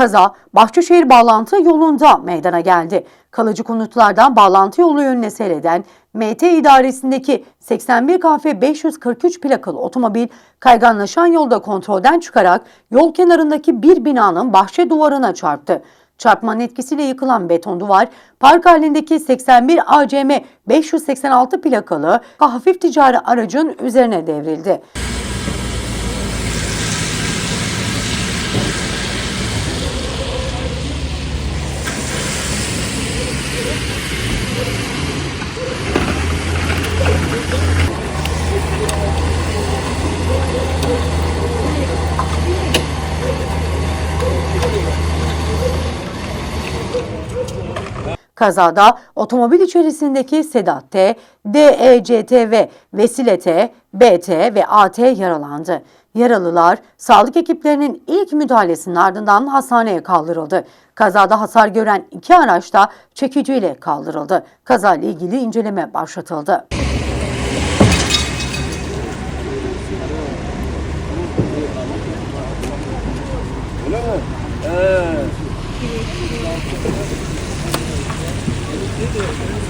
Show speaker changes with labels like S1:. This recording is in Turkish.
S1: Kaza Bahçeşehir bağlantı yolunda meydana geldi. Kalıcı konutlardan bağlantı yolu yönüne seyreden MT idaresindeki 81 KF 543 plakalı otomobil kayganlaşan yolda kontrolden çıkarak yol kenarındaki bir binanın bahçe duvarına çarptı. Çarpmanın etkisiyle yıkılan beton duvar, park halindeki 81 ACM 586 plakalı hafif ticari aracın üzerine devrildi. Kazada otomobil içerisindeki Sedat T, DECTV, Vesile T, BT ve AT yaralandı. Yaralılar sağlık ekiplerinin ilk müdahalesinin ardından hastaneye kaldırıldı. Kazada hasar gören iki araç da çekiciyle kaldırıldı. Kazayla ilgili inceleme başlatıldı. Спасибо.